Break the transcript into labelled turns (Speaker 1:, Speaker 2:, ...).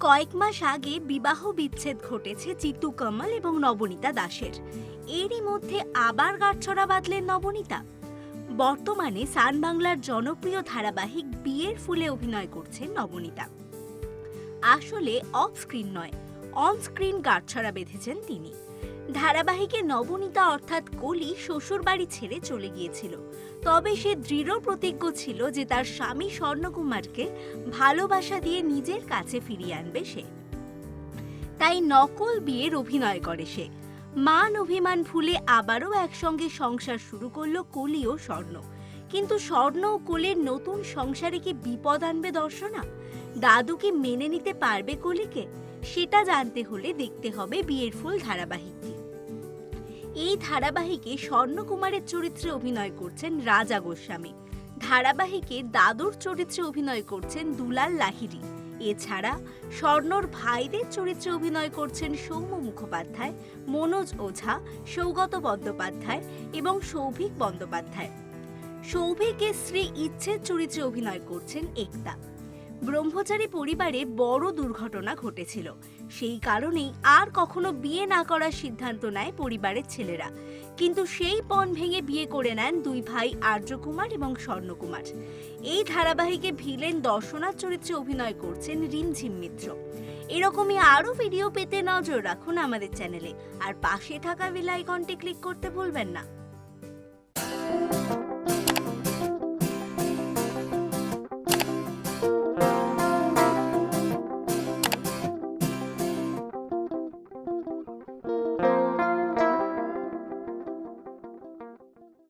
Speaker 1: কয়েক মাস আগে বিবাহ বিচ্ছেদ ঘটেছে জিতু কমল এবং নবনীতা দাসের। এরই মধ্যে আবার গাঁটছড়া বাঁধলেন নবনীতা। বর্তমানে সান বাংলার জনপ্রিয় ধারাবাহিক বিয়ের ফুলে অভিনয় করছেন নবনীতা। আসলে অফ স্ক্রিন নয় অন স্ক্রিন গাঁটছড়া বেঁধেছেন তিনি। ধারাবাহিকে নবনীতা অর্থাৎ কলি শ্বশুর বাড়ি ছেড়ে চলে গিয়েছিল। তবে সে দৃঢ় প্রতিজ্ঞ ছিল যে তার স্বামী স্বর্ণকুমারকে ভালোবাসা দিয়ে নিজের কাছে ফিরিয়ে আনবে সে। তাই নকল বিয়ের অভিনয় করে সে। মান অভিমান ভুলে আবারও একসঙ্গে সংসার শুরু করল কলি ও স্বর্ণ। কিন্তু স্বর্ণ ও কোলের নতুন সংসারে কি বিপদ আনবে দর্শনা? দাদু কি মেনে নিতে পারবে কলিকে? সেটা জানতে হলে দেখতে হবে বিয়ের ফুল ধারাবাহিকটি। এই ধারাবাহিকে স্বর্ণকুমারের চরিত্রে অভিনয় করছেন রাজা গোস্বামী। ধারাবাহিকে দাদুর চরিত্রে অভিনয় করছেন দুলাল লাহিড়ী। এছাড়া স্বর্ণর ভাইদের চরিত্রে অভিনয় করছেন সৌম্য মুখোপাধ্যায়, মনোজ ওঝা, সৌগত বন্দ্যোপাধ্যায় এবং সৌভিক বন্দ্যোপাধ্যায়। সৌভিকের স্ত্রী ইচ্ছের চরিত্রে অভিনয় করছেন একতা। ব্রহ্মচারী পরিবারে বড় দুর্ঘটনা ঘটেছিল। সেই কারণেই আর কখনো বিয়ে না করার সিদ্ধান্ত নেয় পরিবারের ছেলেরা। কিন্তু সেই পণ ভেঙে বিয়ে করে নেন দুই ভাই আর্যকুমার এবং স্বর্ণকুমার। এই ধারাবাহিকে ভিলেন দর্শনার চরিত্রে অভিনয় করছেন রিমঝিম মিত্র। এরকমই আরও ভিডিও পেতে নজর রাখুন আমাদের চ্যানেলে। আর পাশে থাকা বেল আইকনটি ক্লিক করতে ভুলবেন না।